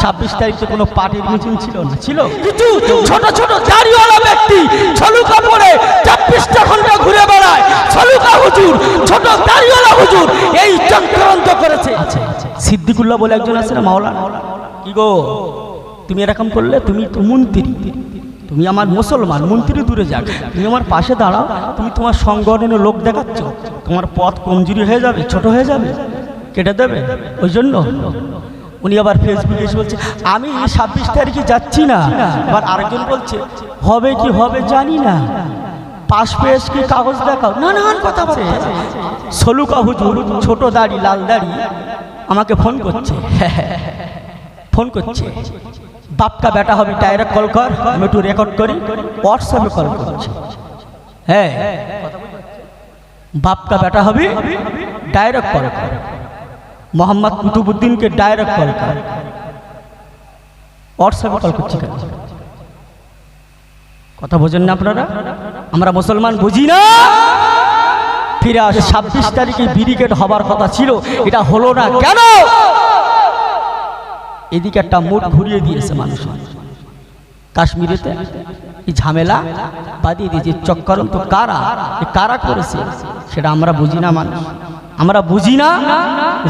ছাব্বিশ তারিখে কোনো পার্টির মিটিং ছিল না? ছিল। কিছু ছোট ছোট দাড়িওয়ালা ব্যক্তি ছলু কাপড়ে ছাব্বিশটা ঘণ্টা ঘুরে বেড়ায় ছলুকা হুজুর ছোট দাড়িওয়ালা হুজুর এই চক্রান্ত করেছে। সিদ্দিকুল্লাহ বলে একজন আছে না মাওলানা? কি গো? তুমি এরকম করলে তুমি তো মন্ত্রী। তুমি আমার মুসলমান মন্ত্রী দূরে যাক। তুমি আমার পাশে দাঁড়াও তুমি তোমার সংগঠনের লোক দেখাচ্ছ। তোমার পথ কমজুরি হয়ে যাবে ছোট হয়ে যাবে কেটে দেবে। ওই জন্য উনি আবার ফেসবুকে এসে বলছে, আমি ছাব্বিশ তারিখে যাচ্ছি না। আবার আরেকজন বলছে, হবে কি হবে জানি না। পাশ পেশ কি কাগজ দেখাও? নানান কথা বলছে সলুকা হুজুর, ছোট দাড়ি, লাল দাড়ি আমাকে ফোন করছে। ফোন করছে, বাপকা বেটা হবে ডাইরেক্ট কল কর, আমি একটু রেকর্ড করি হোয়াটসঅ্যাপে কল করছি। হ্যাঁ বাপকা বেটা হবে ডাইরেক্ট কল কর। মোহাম্মদ কুতুবুদ্দিনকে ডাইরেক্ট কল কর। হোয়াটসঅ্যাপে কল করছি কথা বোঝেন না আপনারা? আমরা মুসলমান বুঝি না? ফিরে আসে, ছাব্বিশ তারিখে ব্রিগেড হবার কথা ছিল, এটা হলো না কেন? এদিকে একটা মুঠ ঘুরিয়ে দিয়েছে মানুষ। কাশ্মীরেতে এই ঝামেলা বাদিয়ে দিয়েছে চক্করন্ত কারা কারা করেছে, সেটা আমরা বুঝি না মানুষ। আমরা বুঝি না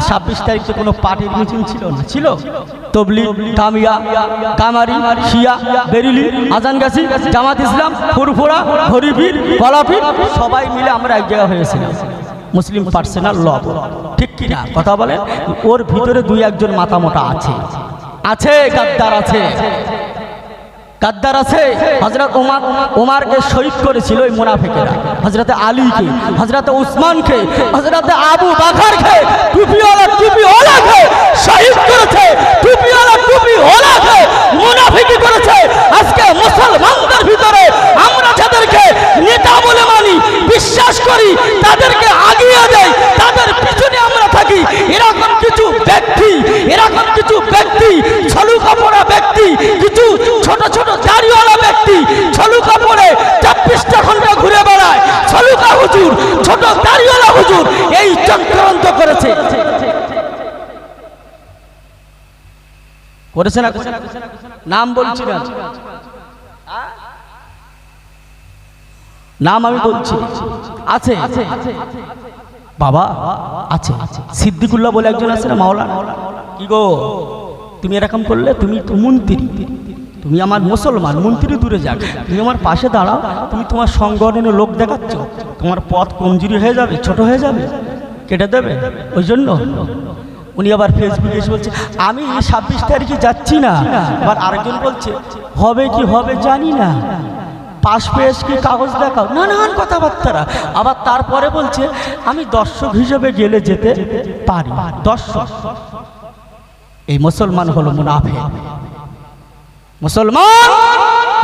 ছাব্বিশ তারিখে কোনো পার্টির মিটিং ছিল না। ছিল? তবলি তামিয়া, কামারি, শিয়া, বেরিলি, আজান গাছি, জামাত ইসলাম, ফুরফুরা, হরিবীর কলাপীর সবাই মিলে আমরা এক জায়গা হয়েছিলাম। মুসলিম পার্সোনাল ল ঠিক কি না? কথা বলে ওর ভিতরে দুই একজন মাথা মোটা আছে। আছে, গাদ্দার আছে। গাদ্দার আছে হজরত উমার, উমারকে শহীদ করেছিল ওই মুনাফিকেরা। হজরতে আলীকে হজরতে উসমানকে হজরতে আবু বাখারকে টুপিওয়ালা টুপিওয়ালাকে শহীদ করেছে, টুপিওয়ালা টুপিওয়ালাকে মুনাফিকি করেছে। আজকে মুসলমানদের ভিতরে আমরা যাদেরকে নেতা বলে বিশ্বাস করি, তাদেরকে আগিয়ে দেয় তাদের পিছনে আমরা থাকি। এরকম কিছু ব্যক্তি, এরকম কিছু ব্যক্তি ছলু কাপড়া ব্যক্তি, কিছু ছোট ছোট দাড়িওয়ালা ব্যক্তি ছলু কাপড়ে ছাব্বিশটা ঘণ্টা ঘুরে বেড়ায়। ছলুকা হুজুর, ছোট দাড়িওয়ালা হুজুর, এই চক্রান্ত করেছে। করেছে না? নাম বলছি না। নাম আমি বলছি। আছে? বাবা, আছে। সিদ্দিকুল্লাহ বলে একজন আছে না, মাওলানা? কি গো? তুমি এরকম করলে তুমি মন্ত্রী। তুমি আমার মুসলমান, মন্ত্রী দূরে যাক। তুমি আমার পাশে দাঁড়াও। তুমি তোমার সংগঠনের লোক দেখাচ্ছ। তোমার পথ কমজুরি হয়ে যাবে, ছোট হয়ে যাবে, কেটে দেবে। ওই জন্য উনি আবার ফেসবুকে এসে বলছে, আমি ছাব্বিশ তারিখে যাচ্ছি না। আবার আরেকজন বলছে, হবে কি হবে জানি না। পাশ পেশ কি কাগজ দেখাও? নানান কথাবার্তারা। আবার তারপরে বলছে, আমি দর্শক হিসেবে গেলে যেতে পারি। দর্শক। এই মুসলমান হলো মুনাফে মুসলমান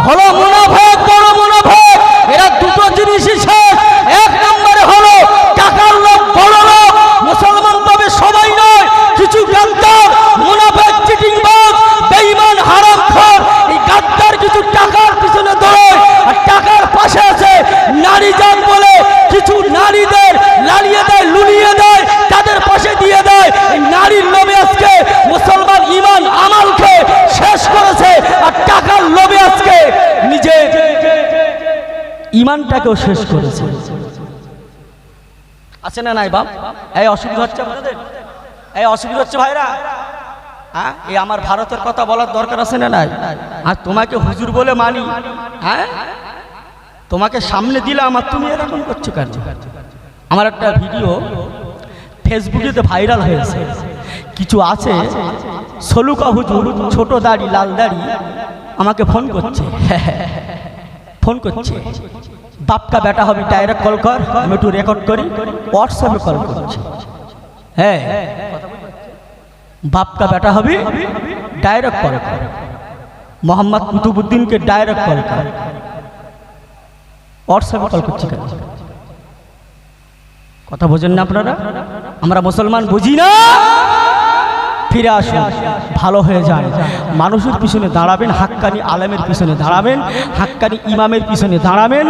হলো মুনাফেক, বড় মুনাফেক। এরা দুটো জিনিসই শেষ। এক নম্বরে হলো টাকার লোক বড় লোক মুসলমান তবে সবাই নয়, কিছু গাদ্দার মুনাফেক চিটিং বাজ বেঈমান, হারামখোর। এই গাদ্দার কিছু টাকার পিছনে দৌড়ায়। আর টাকার পাশে আছে নারী জান বলে কিছু নারীদের লালিয়ে দেয়, লুলিয়ে দেয়, তাদের পাশে দিয়ে দেয়। নারীর লোভে আজকে মুসলমান ইমান আমালকে শেষ করেছে আর টাকার লোভে আজকে নিজে ইমানটাকেও শেষ করেছে। আছে না নাই বাপ? এই অসুবিধা হচ্ছে আপনাদের? এই অসুবিধা হচ্ছে ভাইরা? হ্যাঁ? এই আমার ভারতের কথা বলার দরকার আছে না নাই? আর তোমাকে হুজুর বলে মানি হ্যাঁ? তোমাকে সামনে দিলাম আর তুমি এরকম করছ কেন? আমার একটা ভিডিও ফেসবুকেতে ভাইরাল হয়েছে। কিছু আছে? সলুকা হুজুর, ছোট দাড়ি, লাল দাড়ি, আমাকে ফোন করছে। ফোন করছে। বাপকা বেটা হবে ডাইরেক্ট কল কর, আমি একটু রেকর্ড করি হোয়াটসঅ্যাপে কল করছি। হ্যাঁ? বাপকা বেটা হবে ডাইরেক্ট কর। মোহাম্মদ কুতুবুদ্দিনকে ডাইরেক্ট কর। হোয়াটসঅ্যাপে কল করছি কেন? কথা বোঝেন না আপনারা? আমরা মুসলমান বুঝি না? ফিরে আসুন, ভালো হয়ে যান। মানুষের পিছনে দাঁড়াবেন, হাক্কানি আলেমের পিছনে দাঁড়াবেন, হাক্কানি ইমামের পিছনে দাঁড়াবেন।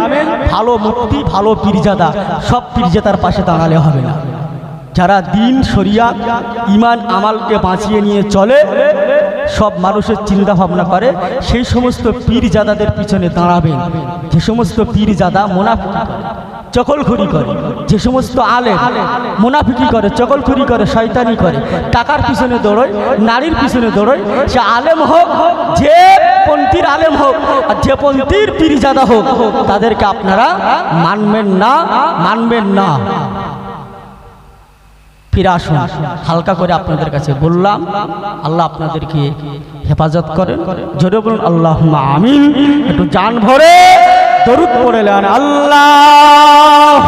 ভালো মুক্তি ভালো পীরজাদা, সব পীরজাদার পাশে দাঁড়ালে হবে না। যারা দিন, শরিয়া ইমান আমালকে বাঁচিয়ে নিয়ে চলে, সব মানুষের চিন্তা ভাবনা করে, সেই সমস্ত পীর জাদাদের পিছনে দাঁড়াবেন যে সমস্ত পীর জাদা মোনাফিকি চকলখুরি করে, যে সমস্ত আলে মুনাফিকি করে, চকলখুরি করে, শয়তানি করে, টাকার পিছনে দৌড়য়, নারীর পিছনে দৌড়য়, সে আলেম হোক, যে পন্থীর আলেম হোক, আর যে পন্থীর পীরজাদা হোক, তাদেরকে আপনারা মানবেন না মানবেন না। ফিরে আসুন। হালকা করে আপনাদের কাছে বললাম, আল্লাহ আপনাদেরকে হেফাজত করেন। জোরে বলুন আল্লাহ আমিন। একটু জান ভরে, দরুদ পড়ে আল্লাহ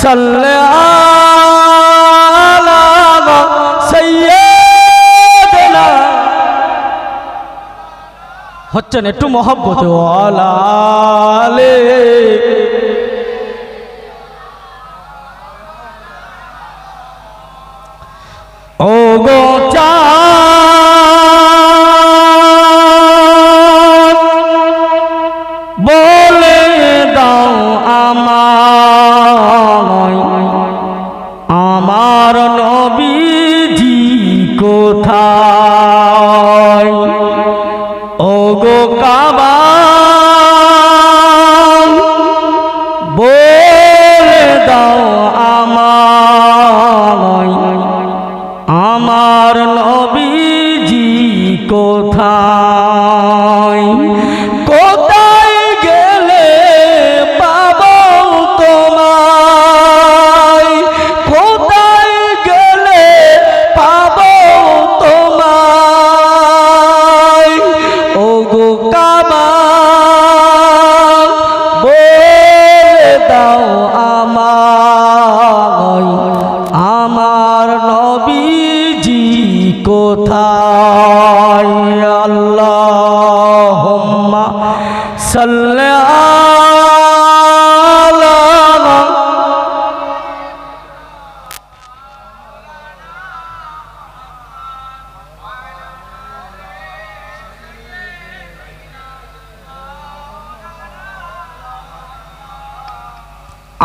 সাল্লাহ সৈয়দনা হচ্ছেন একটু মহব্বত ওয়ালালে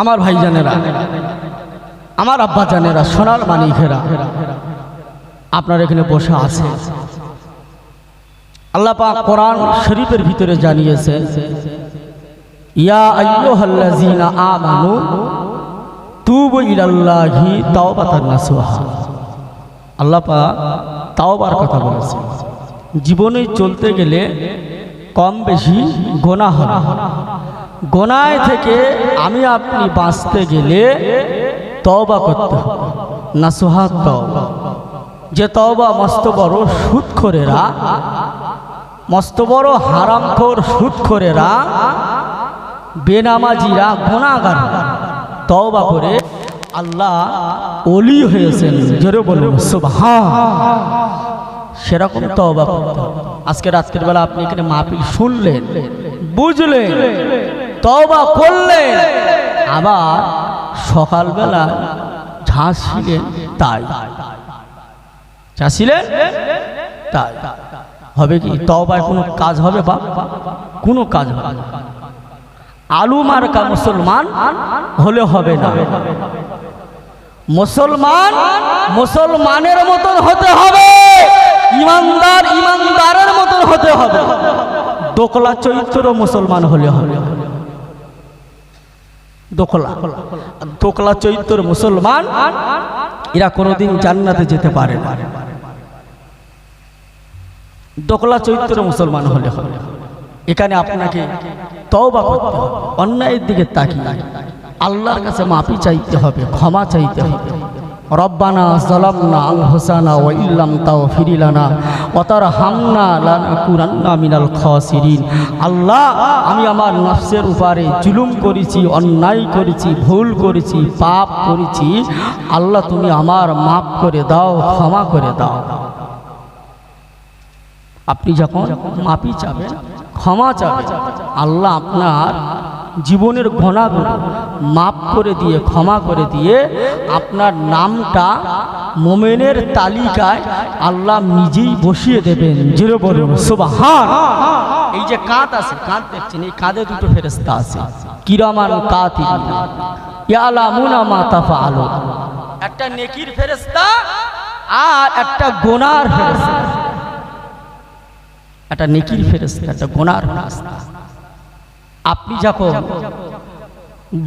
আমার ভাই জানেরা আমার আব্বা জানেরা সোনার মানিকেরা। আপনার এখানে বসে আছে। আল্লাহ পাক কোরআন শরীফের ভিতরে জানিয়েছে, ইয়া আইয়ুহাল্লাযীনা আমানু তুবু ইলাল্লাহি তাওবাতান নাসুহা। আল্লাহ পাক তাওবার কথা বলেছে। জীবনে চলতে গেলে কম বেশি গোনা হবে গোনায় থেকে আমি আপনি বাঁচতে গেলে তওবা করতে হবে। নাসুহা তওবা। যে তওবা মস্ত বড় সুদখোরেরা মস্ত বড় হারামখোর সুদখোরেরা বেনামাজিরা গুণাগার তওবা করে আল্লাহ অলি হয়েছেন। জোরে বলুন, সুবহান। সেরকম তওবা করতে। আজকে রাত্রের বেলা আপনি এখানে মাহফিল শুনলেন, বুঝলেন, তওবা করলেন, আবার সকালবেলা ঝাঁসিলেন তাই। চাষিলেন তাই হবে কি? তওবায় কোনো কাজ হবে বা কোনো কাজ হবে আলু মার্কা মুসলমান হলে হবে না। মুসলমান মুসলমানের মতন হতে হবে। ইমানদার ইমানদারের মতন হতে হবে। দোকলা চরিত্র মুসলমান হলে হবে। দোকলা। দোকলা চরিত্র মুসলমান, এরা কোনোদিন জান্নাতে যেতে পারে না। দোকলা চরিত্র মুসলমান হলে হবে। এখানে আপনাকে তওবা করতে হবে, অন্যায়ের দিকে তাকিয়ে। আল্লাহর কাছে মাফি চাইতে হবে, ক্ষমা চাইতে হবে। রব্বানা জালামনা আনহুসানা ওয়া ইল্লাম তাগফির লানা ওয়া তারহামনা লানাকুনান্না মিনাল খাসিরিন। আল্লাহ, আমি আমার নফসের উপরে জুলুম করেছি, অন্যায় করেছি, ভুল করেছি, পাপ করেছি। আল্লাহ, তুমি আমার মাফ করে দাও, ক্ষমা করে দাও। আপনি যখন মাপি চাবেন, ক্ষমা চাবেন, আল্লাহ আপনার জীবনের ঘনাগুলো মাপ করে দিয়ে, ক্ষমা করে দিয়ে আপনার নামটা মোমেনের তালিকায় আল্লাহ নিজেই বসিয়ে দেবেন। জিরো বলুন, সুবাহান। এই যে কাঁধ আছে, কাঁধ দেখছেন, এই কাঁধে দুটো ফেরেস্তা আছে। কিরামান কাত ইয়ালামুনা মা তাফআলু একটা নেকির ফেরেস্তা আর একটা গোনার ফেরেস্তা একটা নেকির ফেরেস্তা একটা গোনার ফেরেস্তা আপনি যখন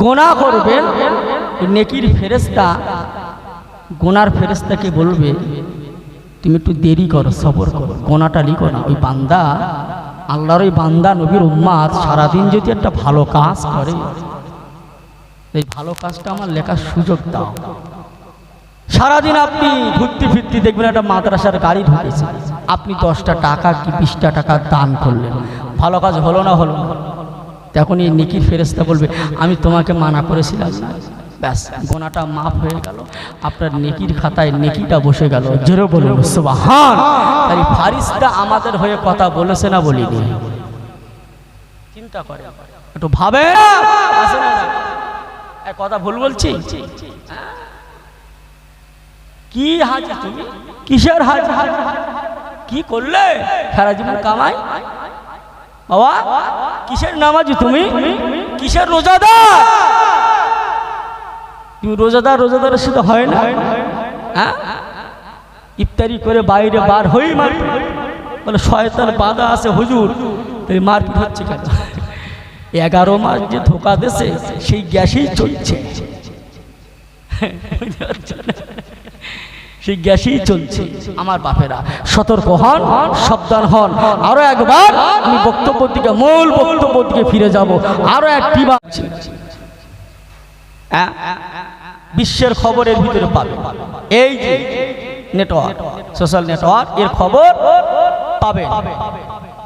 গোনা করবেন নেকির ফেরেস্তা গোনার ফেরেস্তাকে বলবে, তুমি একটু দেরি করো, সবর করো, গোনাটা লিখো না। ওই বান্দা, আল্লাহর ওই বান্দা, নবীর উম্মাদ সারাদিন যদি একটা ভালো কাজ করে, এই ভালো কাজটা আমার লেখার সুযোগ দাও। সারাদিন আপনি ঘুরতে ফিরতে দেখবেন একটা মাদ্রাসার গাড়ি ঢুকেছে। আপনি দশটা টাকা কি বিশটা টাকা দান করলেন। ভালো কাজ হলো না হলো তখন এই নেকির ফেরেস্তা বলবে, আমি তোমাকে মানা করেছিলাম। ব্যাস, গোনাটা মাফ হয়ে গেল। আপনার নেকির খাতায় নেকিটা বসে গেল। জোরে বলুন, সুবহান! তাই ফারিস্তা আমাদের হয়ে কথা বলেছে না বলিনি? চিন্তা করে একটু ভাবে কথা ভুল বলছি? হ্যাঁ? কি হাজি তুমি? কিসের হাজি? কি করলে? সারা জীবন কামাই? বাবা, কিসের নামাজি তুমি? কিসের রোজাদার তুমি রোজাদার রোজাদারের সাথে হয় না? হ্যাঁ? ইফতারি করে বাইরে বার হই মার। বলে, শয়তান বাধা আছে হুজুর, তাই মারপিট হচ্ছে কেন? এগারো মাস যে ধোকা দেশে সেই গ্যাসেই চলছে। সেই গ্যাসেই চলছে। আমার বাপেরা, সতর্ক হন, সাবধান হন। আরও একবার আমি বক্তব্য দিকে, মূল বক্তব্য দিকে ফিরে যাব। আরও একটি হ্যাঁ? বিশ্বের খবরের ভিতরে পাবে। এই যে নেটওয়ার্ক সোশ্যাল নেটওয়ার্ক এর খবর পাবে।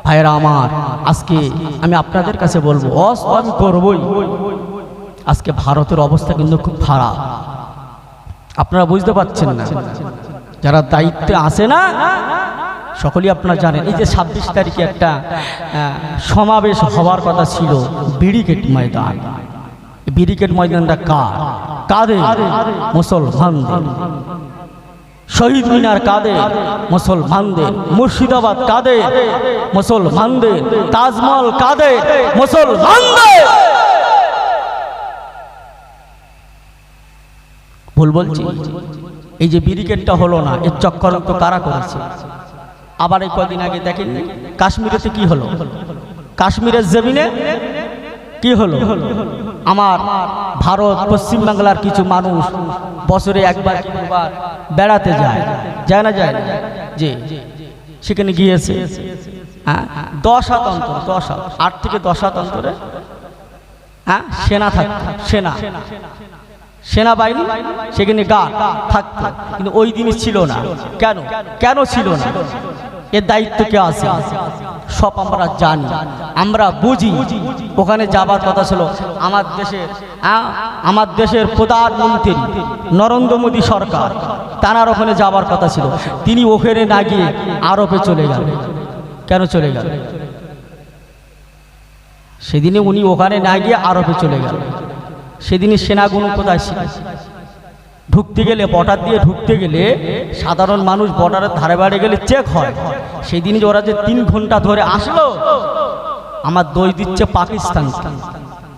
ভাইরা আমার, আজকে আমি আপনাদের কাছে বলব অস আমি করবই। আজকে ভারতের অবস্থা কিন্তু খুব খারাপ। আপনারা বুঝতে পারছেন না। যারা দায়িত্বে আসে না, সকলেই আপনারা জানেন, এই যে ছাব্বিশ তারিখে একটা সমাবেশ হওয়ার কথা ছিল বিড়িকেট ময়দান। এই বিড়িকেট ময়দানটা কার? কাদের? মুসলমানদের। শহীদ মিনার কাদের? মুসলমানদের। মুর্শিদাবাদ কাদের? মুসলমানদের। তাজমহল কাদের? মুসলমানদের। ভুল বলছি? এই যে ব্যারিকেডটা হলো না, এর চক্রান্ত কারা করেছে? আবার এই কদিন আগে দেখেন কাশ্মীরে কাশ্মীরেতে কি হলো? কাশ্মীরের জমিনে কি হলো? আমার ভারত, পশ্চিম বাংলার কিছু মানুষ বছরে একবার দুবার বেড়াতে যায়। যায় না, যায় যে, সেখানে গিয়েছে। হ্যাঁ? দশ হাত অন্তর, দশ হাত। আট থেকে দশ হাত অন্তরে হ্যাঁ? সেনা থাকতো সেনা। সেনাবাহিনী, সেখানে গা থাকতো। কিন্তু ওই জিনিস ছিল না। কেন? কেন ছিল না? এর দায়িত্ব কে আছে? সব আমরা জানি। আমরা বুঝি ওখানে যাবার কথা ছিল আমার দেশের আমার দেশের প্রধানমন্ত্রী নরেন্দ্র মোদী সরকার। তার ওখানে যাবার কথা ছিল। তিনি ওখানে না গিয়ে আরবে চলে গেল কেন চলে গেল সেদিনে উনি ওখানে না গিয়ে আরবে চলে গেল সেদিনই সেনাগুলো কোথায় ঢুকতে গেলে, বর্ডার দিয়ে ঢুকতে গেলে সাধারণ মানুষ বর্ডারের ধারে বাড়ে গেলে চেক হয়। সেদিন যে ওরা যে তিন ঘণ্টা ধরে আসলো, আমার দই দিচ্ছে পাকিস্তান।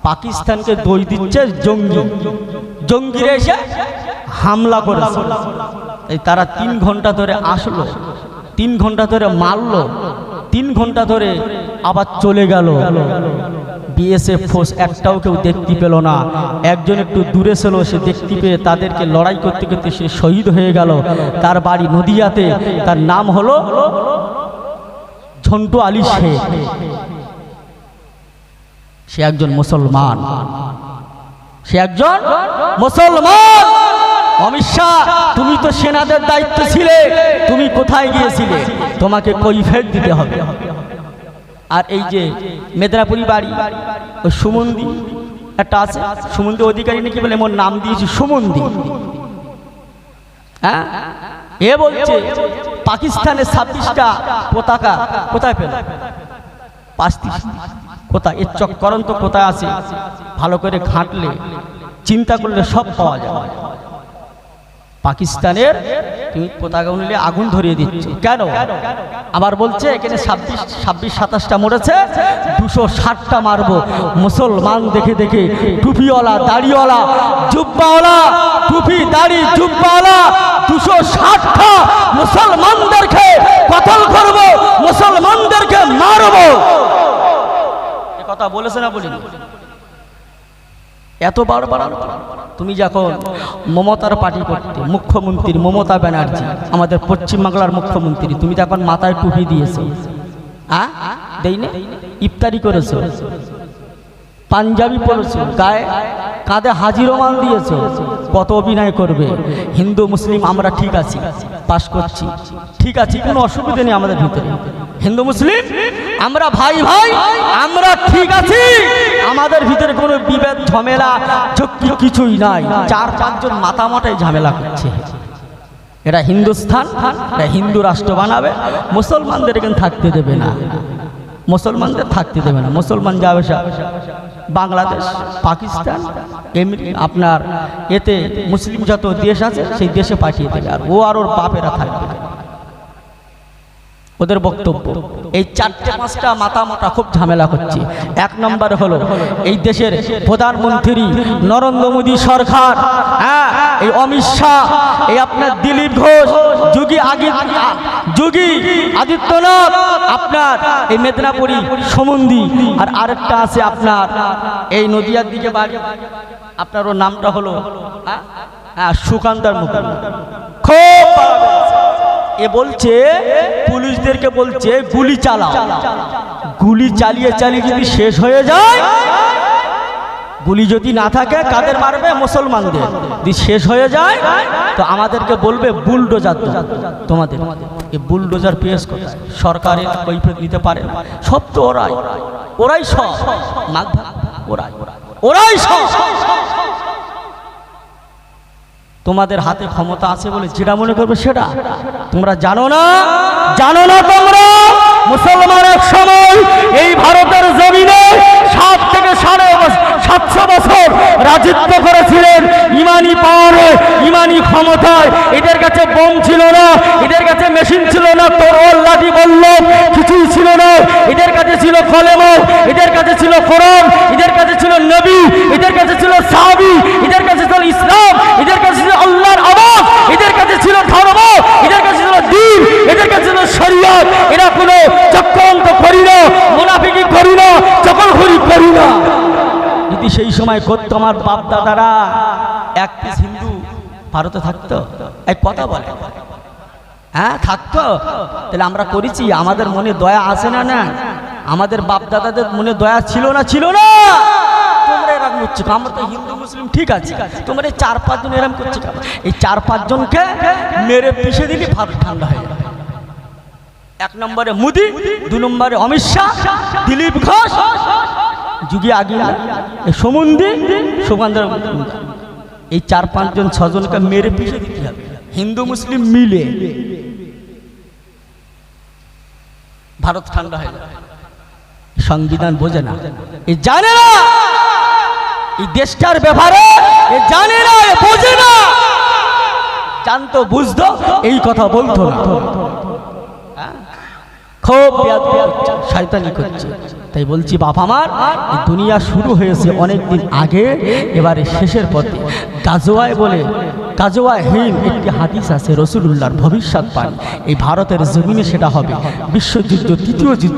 পাকিস্তানকে দই দিচ্ছে জঙ্গি। জঙ্গিরা এসে হামলা করেছে। এই তারা তিন ঘণ্টা ধরে আসলো। তিন ঘণ্টা ধরে মারলো। তিন ঘণ্টা ধরে আবার চলে গেল। বিএসএফ ফোর্স একটাও কেউ দেখতে পেল না। একজন একটু দূরে ছিল, সে দেখতে পেয়ে তাদেরকে লড়াই করতে করতে সে শহীদ হয়ে গেল। তার বাড়ি নদিয়াতে। তার নাম হলো ঝন্টু আলী শেখ। সে একজন মুসলমান। সে একজন মুসলমান! অমিত শাহ, তুমি তো সেনাদের দায়িত্ব ছিলে। তুমি কোথায় গিয়েছিলে? তোমাকে কৈফের দিতে হবে। আর এই যে মেদিনীপুরি বাড়ি ওই সুমন্দি, একটা আছে? সুমন্দি অধিকারী নাকি বলে মোর নাম দিয়েছি সুমন্দি। হ্যাঁ? এ বলছে, পাকিস্তানের ছাব্বিশটা পতাকা কোথায় পেল? কোথায়? এর চক্করন্ত কোথায় আছে? ভালো করে ঘাঁটলে চিন্তা করলে সব পাওয়া যায়। পাকিস্তানের তুমি পতাকা উনলে আগুন ধরিয়ে দিচ্ছ। কেন? আবার বলছে, এখানে ছাব্বিশ ছাব্বিশ, সাতাশটা মরেছে, দুশো ষাটটা মারবো। মুসলমান দেখে দেখে, টুপিওয়ালা, দাড়িওয়ালা, জুব্বাওয়ালা, টুপি, দাড়ি, জুব্বাওয়ালা, দুশো ষাটটা মুসলমানদেরকে কতল করব, মুসলমানদেরকে মারবো। কথা বলেছে না বলিনি? এত বার বাড়ানো তুমি যখন মমতার পার্টি করতে, মুখ্যমন্ত্রী মমতা ব্যানার্জি, আমাদের পশ্চিমবাংলার মুখ্যমন্ত্রী, তুমি তখন মাথায় টুপি দিয়েছ। আ? দেই ইফতারি করেছ? পাঞ্জাবি পরেছো? গায়ে কাঁধে হাজিরো মাল দিয়েছ। কত অভিনয় করবে? হিন্দু, মুসলিম, আমরা ঠিক আছি, পাশ করছি। ঠিক আছে, কোনো অসুবিধা নেই আমাদের ভিতরে। হিন্দু, মুসলিম, আমরা ভাই ভাই, আমরা ঠিক আছি। আমাদের ভিতরে কোনো বিভেদ, ঝামেলা ঝক্কি কিছুই নাই। চার, পাঁচজন মাতামাটাই ঝামেলা করছে। এরা হিন্দুস্থান, এরা হিন্দু রাষ্ট্র বানাবে। মুসলমানদের এখানে থাকতে দেবে না। মুসলমানদের থাকতে দেবে না। মুসলমান যাবে বাংলাদেশ, পাকিস্তান, এমনি আপনার এতে মুসলিম যত দেশ আছে, সেই দেশে পাঠিয়ে দেবে আর ও আর ওর বাপেরা থাকবে। ওদের বক্তব্য এই চারটে, পাঁচটা মাথা মোটা খুব ঝামেলা করছে এক নম্বর হলো, এই দেশের প্রধানমন্ত্রী নরেন্দ্র মোদী সরকার হ্যাঁ এই অমিত শাহ, এই আপনার দিলীপ ঘোষ, যোগী আগে যোগী আদিত্যনাথ, আপনার এই মেদিনীপুরি সমন্দি আর আরেকটা আছে আপনার, এই নদিয়ার দিকে বাড়ি, আপনার ওর নামটা হলো হ্যাঁ? হ্যাঁ সুকান্তার মুখ খুব। এ বলছে, পুলিশদেরকে বলছে, গুলি চালাও। গুলি চালিয়ে চালিয়ে যদি শেষ হয়ে যায়, গুলি যদি না থাকে, কাদের মারবে? মুসলমানদের। যদি শেষ হয়ে যায়, তো আমাদেরকে বলবে, বুলডোজার তোমাদের বুলডোজার পেশ কোথায়? সরকারের কৈফিয়ত নিতে পারে সব তো ওরাই। ওরাই সব। ওরাই। ওরাই সব। তোমাদের হাতে ক্ষমতা আছে বলে যেটা মনে করবে সেটা। তোমরা জানো না? জানো না তোমরা? মুসলমান এক সময় এই ভারতের জমিনে সাত থেকে সাড়ে সাতশো বছর রাজত্ব করেছিলেন ইমানি পাওয়ারে ইমানি ক্ষমতায় এদের কাছে বোম ছিল না এদের কাছে মেশিন ছিল না তরোয়াল লাঠি বলল কিছুই ছিল না এদের কাছে ছিল কলেম এদের কাছে ছিল কোরআন এদের কাছে ছিল নবী এদের কাছে ছিল সাহাবি এদের কাছে ছিল ইসলাম এদের কাছে ছিল আল্লাহর আওয়াজ এদের কাছে ছিল ধর্ম এদের কাছে ছিল দিন এদের কাছে ছিল শরীয়ত এরা কোনো চক্রান্ত করি না মুনাফিকি করি না চকলখড়ি করি না যদি সেই সময় করতো আমার বাপ দাদারা এক পিস হিন্দু ভারতে থাকতো। এক কথা বলে। হ্যাঁ থাকতো। তাহলে আমরা করেছি। আমাদের মনে দয়া আসে না না? আমাদের বাপ দাদাদের মনে দয়া ছিল না? ছিল না! এরকম আমরা তো হিন্দু, মুসলিম, ঠিক আছে। তোমরা এই চার পাঁচজন এরকম এই চার পাঁচজনকে মেরে ঠান্ডা হয়ে এক নম্বরে মোদি, দু নম্বরে দিলীপ ঘোষ যুগি আগে সমুন্দি সুগন্ধর এই চার পাঁচজন, ছজনকে মেরে পিষে দিতে হবে। হিন্দু, মুসলিম মিলে। ভারত ঠান্ডা হয়ে সংবিধান বোঝে না। এ জানে না। এই দেশটার ব্যাপারে এ জানে না, এ বোঝে না। জানতো, বুঝতো, এই কথা বলতো না। হ্যাঁ? খুব শয়তানি করছে। তাই বলছি, বাপ আমার দুনিয়া শুরু হয়েছে অনেক দিন আগে, এবারে শেষের পথে। কাজওয়ায় বলে কাজওয়ায় হিম একটি হাদিস আছে রসুল রসুলুল্লাহর ভবিষ্যৎ পান এই ভারতের জমিনে সেটা হবে। বিশ্বযুদ্ধ তৃতীয় যুদ্ধ